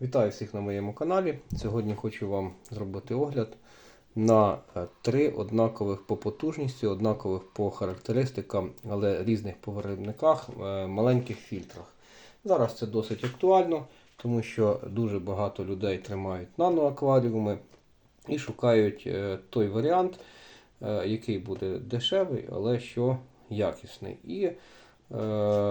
Вітаю всіх на моєму каналі. Сьогодні хочу вам зробити огляд на е, три однакових по потужності, однакових по характеристикам, але різних по виробниках е, маленьких фільтрах. Зараз це досить актуально, тому що дуже багато людей тримають наноакваріуми і шукають е, той варіант, який буде дешевий, але що якісний. І е,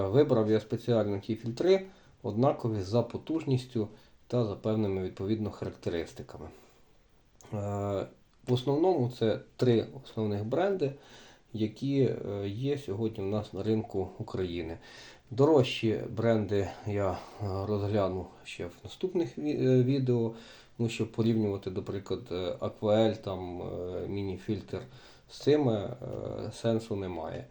вибрав я спеціально ті фільтри, однакові за потужністю та за певними відповідно характеристиками. Е, В основному це три основних бренди, які е, є сьогодні у нас на ринку України. Дорожчі бренди я е, розгляну ще в наступних відео, тому що порівнювати, наприклад, е, там міні-фільтр з цими сенсу немає.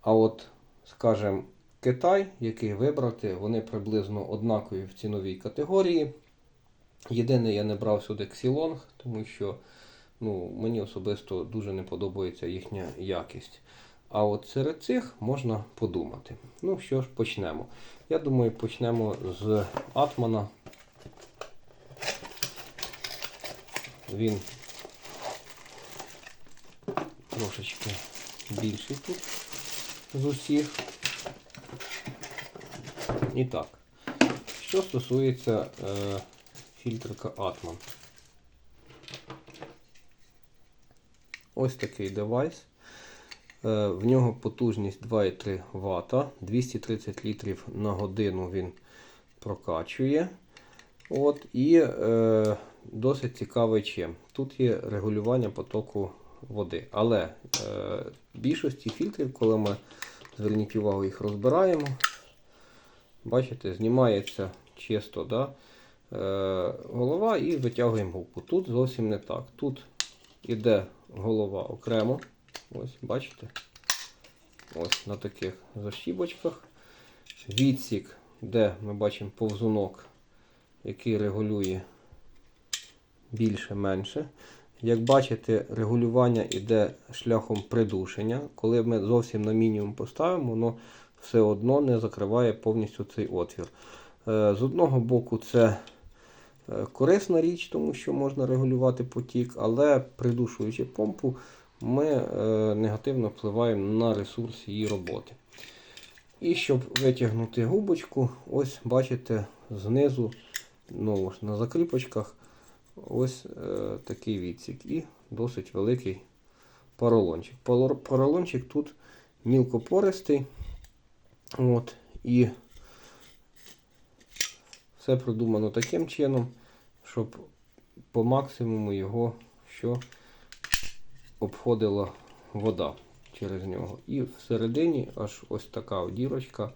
А от, скажімо, Китай, який вибрати, вони приблизно однакові в ціновій категорії. Єдине, я не брав сюди Xilong, тому що ну, мені особисто дуже не подобається їхня якість. А от серед цих можна подумати. Ну що ж, почнемо. Я думаю, почнемо з Атмана. Він трошечки більший тут з усіх. І так, що стосується е, фільтрика Atman. Ось такий девайс. Е, в нього потужність 2,3 Вт, 230 літрів на годину він прокачує. От, І е, досить цікавий чим. Тут є регулювання потоку води. Але е, більшості фільтрів, коли ми зверніть увагу, їх розбираємо, Бачите, знімається чисто да, е, голова і витягуємо губку. Тут зовсім не так. Тут іде голова окремо. Ось, бачите? Ось на таких защібочках. Відсік, де ми бачимо повзунок, який регулює більше-менше. Як бачите, регулювання йде шляхом придушення. Коли ми зовсім на мінімум поставимо, воно все одно не закриває повністю цей отвір. Е, З одного боку, це е, корисна річ, тому що можна регулювати потік, але придушуючи помпу, ми е, негативно впливаємо на ресурс її роботи. І щоб витягнути губочку, ось бачите, знизу, знову ж на закріпочках, ось такий відсік і досить великий поролончик. Поролончик тут мілкопористий. От, і все продумано таким чином, щоб по максимуму його що обходила вода через нього. І всередині аж ось така дірочка.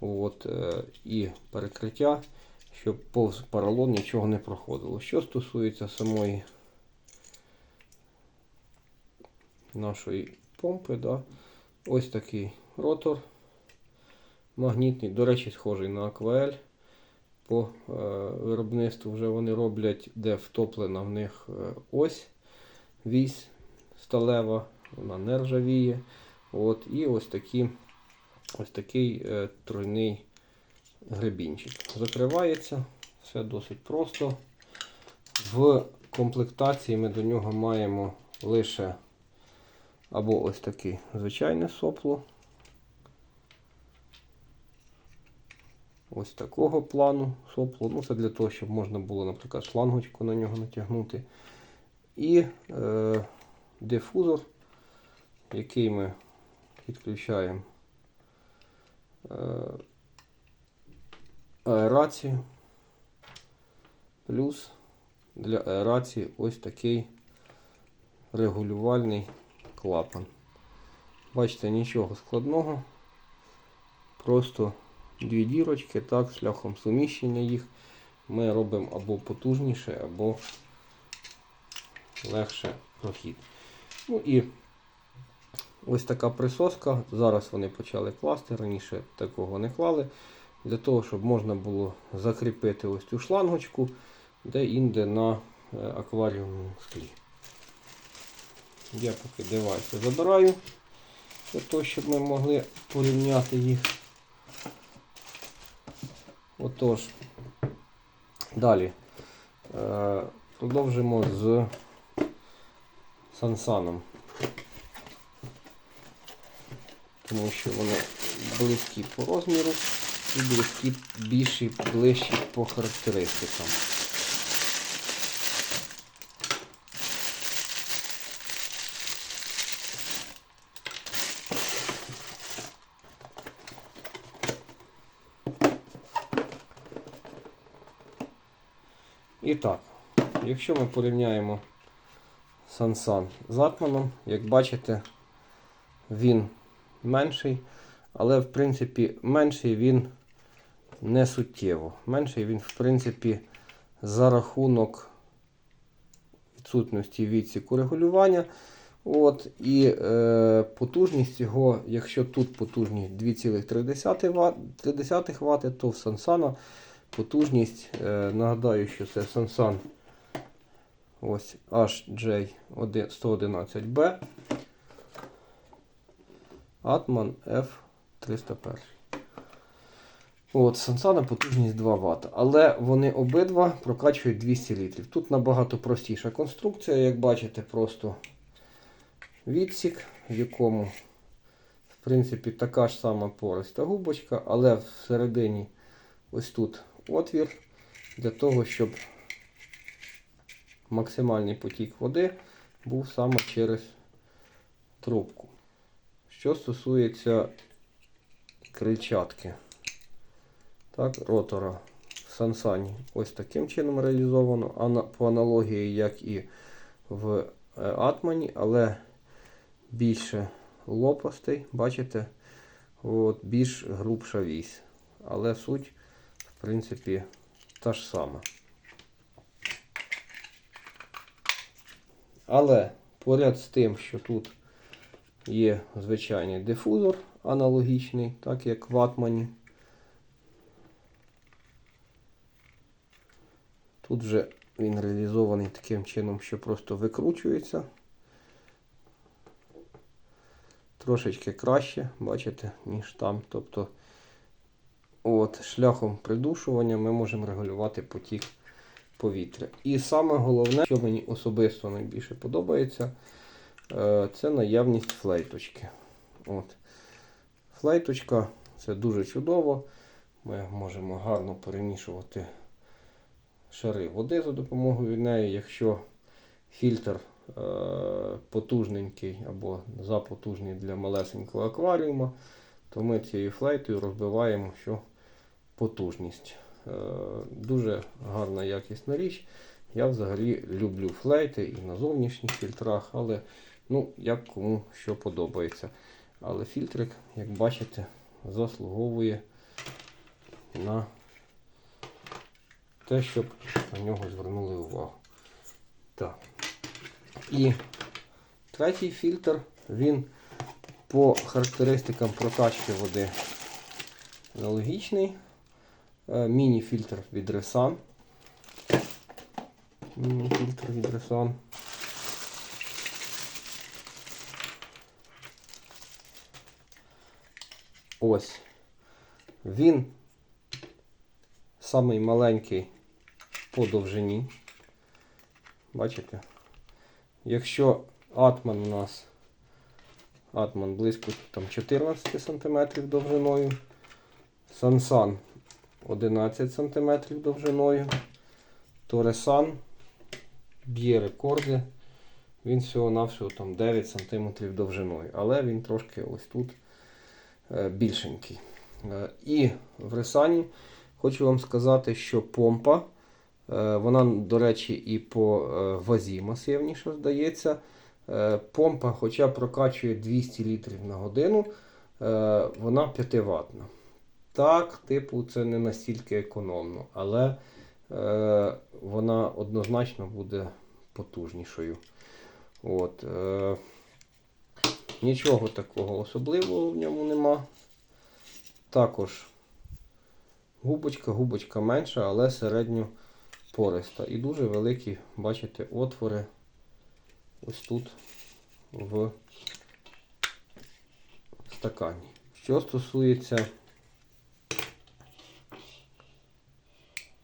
От, е, і перекриття, щоб повз поролон нічого не проходило. Що стосується самої нашої помпи, да, ось такий ротор магнітний, до речі, схожий на акваель. По е, виробництву вже вони роблять, де втоплена в них е, ось вісь сталева, вона не ржавіє. От, і ось, такі, ось такий е, тройний гребінчик. Закривається, все досить просто. В комплектації ми до нього маємо лише або ось таке звичайне сопло. Ось такого плану сопло. Ну, це для того, щоб можна було, наприклад, шлангочку на нього натягнути. І е, дифузор, який ми підключаємо е, аерацію. Плюс для аерації ось такий регулювальний клапан. Бачите, нічого складного. Просто дві дірочки, так, шляхом суміщення їх ми робимо або потужніше, або легше прохід. Ну і ось така присоска. Зараз вони почали класти, раніше такого не клали. Для того, щоб можна було закріпити ось цю шлангочку, де інде на е, акваріумному склі. Я поки девайси забираю, для того, щоб ми могли порівняти їх. Отож, Далі. Е, продовжимо з Сансаном. Тому що вони близькі по розміру і близькі більші, ближчі по характеристикам. І так, якщо ми порівняємо Сансан з Атманом, як бачите, він менший, але в принципі менший він не суттєво. Менший він, в принципі, за рахунок відсутності відсіку регулювання. От, і е, потужність його, якщо тут потужність 2,3 Вт, то в Сансана потужність, е, нагадаю, що це ось HJ111B Atman F301. От, Сансана потужність 2 Вт. Але вони обидва прокачують 200 літрів. Тут набагато простіша конструкція, як бачите, просто відсік, в якому, в принципі, така ж сама пориста губочка, але всередині ось тут отвір для того, щоб максимальний потік води був саме через трубку. Що стосується крильчатки, так, ротора в Сансані ось таким чином реалізовано, ана- по аналогії, як і в е, Атмані, але більше лопастей, бачите, от, більш грубша вісь. Але суть, в принципі, та ж сама. Але поряд з тим, що тут є звичайний дифузор аналогічний, так як в Атмані. Тут вже він реалізований таким чином, що просто викручується. Трошечки краще, бачите, ніж там. Тобто от, шляхом придушування ми можемо регулювати потік повітря. І саме головне, що мені особисто найбільше подобається, е, це наявність флейточки. От. Флейточка це дуже чудово. Ми можемо гарно перемішувати шари води за допомогою неї. Якщо фільтр е, потужненький або запотужний для малесенького акваріума, то ми цією флейтою розбиваємо що потужність. Е, Дуже гарна якісна річ. Я взагалі люблю флейти і на зовнішніх фільтрах, але ну, як кому що подобається. Але фільтрик, як бачите, заслуговує на те, щоб на нього звернули увагу. Так. І третій фільтр, він по характеристикам прокачки води аналогічний. Е, Міні-фільтр від Resan. Міні-фільтр від Resan. Ось. Він самий маленький по довжині. Бачите? Якщо атман у нас атман близько там, 14 см довжиною, сансан 11 см довжиною, то ресан б'є рекорди. Він всього-навсього там 9 см довжиною, але він трошки ось тут е, більшенький. Е, І в ресані хочу вам сказати, що помпа, е, вона, до речі, і по вазі масивніша здається. Помпа, хоча прокачує 200 літрів на годину, вона 5 ватна. Так, типу, це не настільки економно, але е, вона однозначно буде потужнішою. От, е, нічого такого особливого в ньому нема. Також губочка, губочка менша, але середньо пориста. І дуже великі, бачите, отвори ось тут в стакані. Що стосується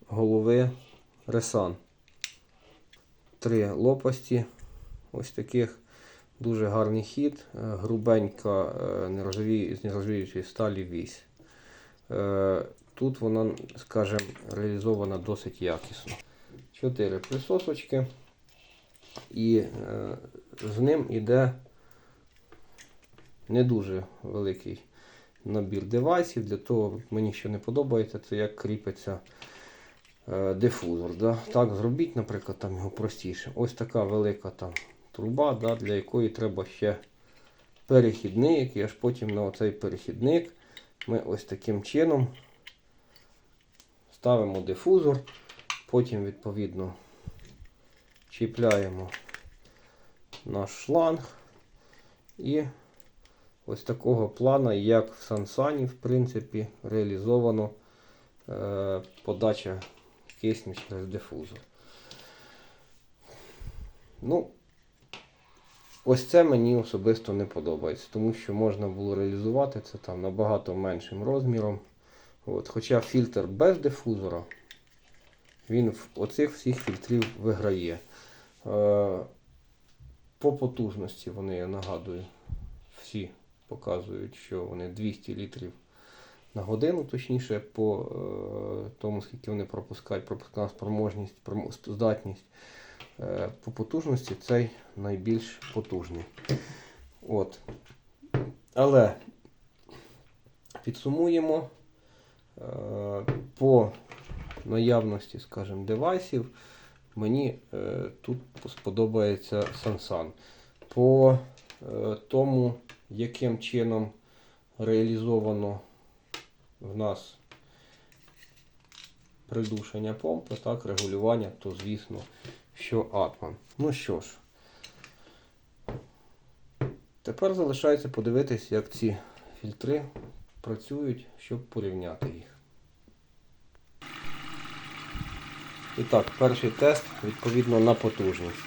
голови Ресан. Три лопасті. Ось таких. Дуже гарний хід. Е, Грубенька е, з нержавіючої сталі вісь. Е, Тут вона, скажімо, реалізована досить якісно. Чотири присосочки. І з ним іде не дуже великий набір девайсів. Для того мені що не подобається, це як кріпиться дифузор. Да? Так зробіть, наприклад, там його простіше. Ось така велика там труба, да, для якої треба ще перехідник, і аж потім на оцей перехідник ми ось таким чином ставимо дифузор, потім відповідно чіпляємо наш шланг і ось такого плана, як в Сансані, в принципі, реалізовано е, подача кисню через дифузор. Ну, ось це мені особисто не подобається, тому що можна було реалізувати це там набагато меншим розміром. От, хоча фільтр без дифузора, він в оцих всіх фільтрів виграє. Е, по потужності вони, я нагадую, всі показують, що вони 200 літрів на годину, точніше, по е, тому, скільки вони пропускають, пропускна спроможність, промо- здатність. Е, по потужності цей найбільш потужний. От. Але підсумуємо е, по наявності, скажімо, девайсів. Мені е, тут сподобається Sansan. По е, тому, яким чином реалізовано в нас придушення помпи, так, регулювання, то звісно, що Атман. Ну що ж, тепер залишається подивитись, як ці фільтри працюють, щоб порівняти їх. І так, перший тест відповідно на потужність.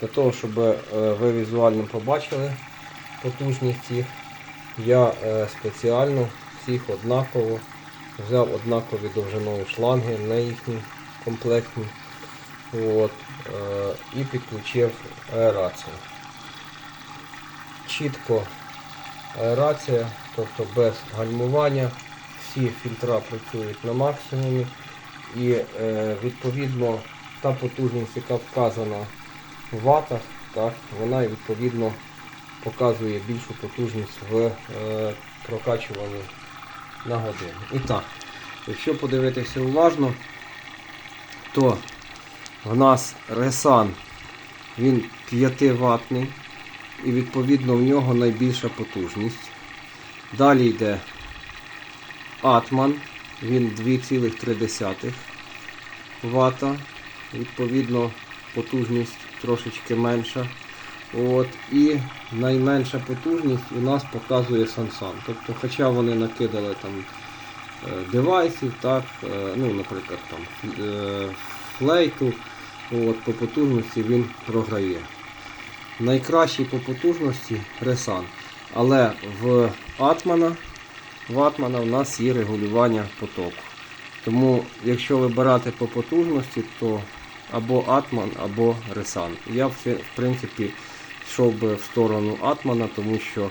Для того, щоб е, ви візуально побачили потужність їх, я е, спеціально всіх однаково взяв однакові довжиною шланги, не їхні комплектні. От, е, і підключив аерацію. Чітко аерація, тобто без гальмування, всі фільтра працюють на максимумі. І е, відповідно та потужність, яка вказана в ватах, так, вона відповідно показує більшу потужність в е, прокачуванні на годину. І так, якщо подивитися уважно, то в нас ресан він 5 ватний і відповідно в нього найбільша потужність. Далі йде Атман, він 2,3 Вт. Відповідно, потужність трошечки менша. От, І найменша потужність у нас показує Sansan. Тобто, хоча вони накидали там е, девайсів, так, е, ну, наприклад, там, е, флейту, от, по потужності він програє. Найкращий по потужності Ресан. Але в Атмана в Атмана в нас є регулювання потоку. Тому, якщо вибирати по потужності, то або Атман, або Ресан. Я в принципі йшов би в сторону Атмана, тому що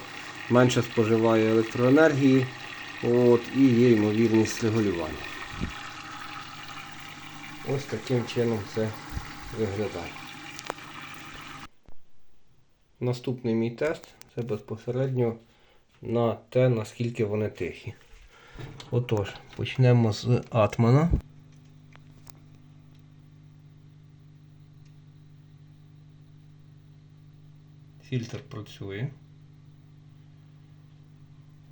менше споживає електроенергії от, і є ймовірність регулювання. Ось таким чином це виглядає. Наступний мій тест це безпосередньо на те, наскільки вони тихі. Отож, почнемо з Атмана. Фільтр працює.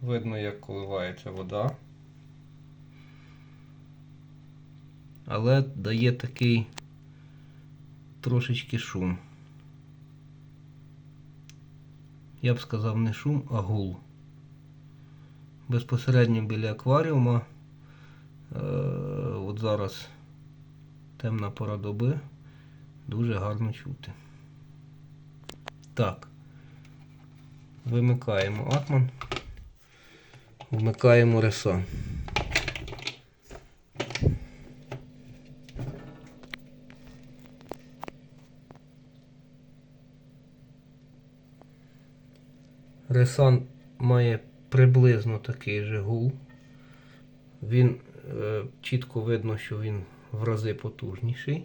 Видно, як коливається вода. Але дає такий трошечки шум. Я б сказав не шум, а гул. Безпосередньо біля акваріума. Е, от зараз темна пора доби. Дуже гарно чути. Так. Вимикаємо атман, вмикаємо реса. Ресан має приблизно такий же гул. Він е, чітко видно, що він в рази потужніший.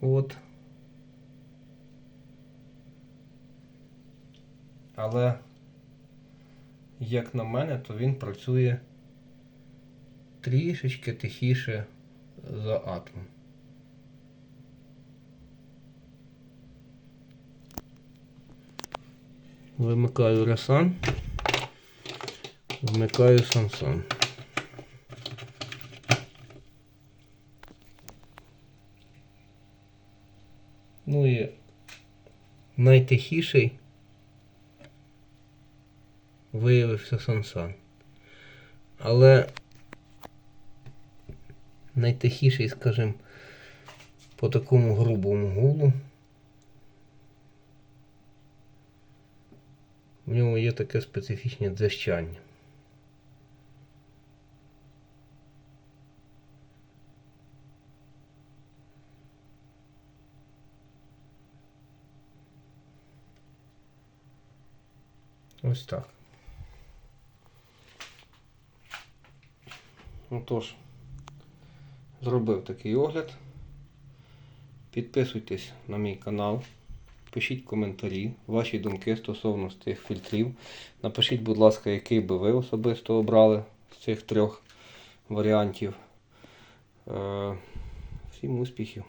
От. Але, як на мене, то він працює трішечки тихіше за атом. Вимикаю Ресан. Вмикаю Сансон. Ну і найтихіший виявився Сансан. Але найтихіший, скажімо, по такому грубому гулу. В ньому є таке специфічне дзищання. Ось так. Отож, зробив такий огляд. Підписуйтесь на мій канал. Пишіть коментарі, ваші думки стосовно цих фільтрів. Напишіть, будь ласка, який би ви особисто обрали з цих трьох варіантів. Е, Всім успіхів!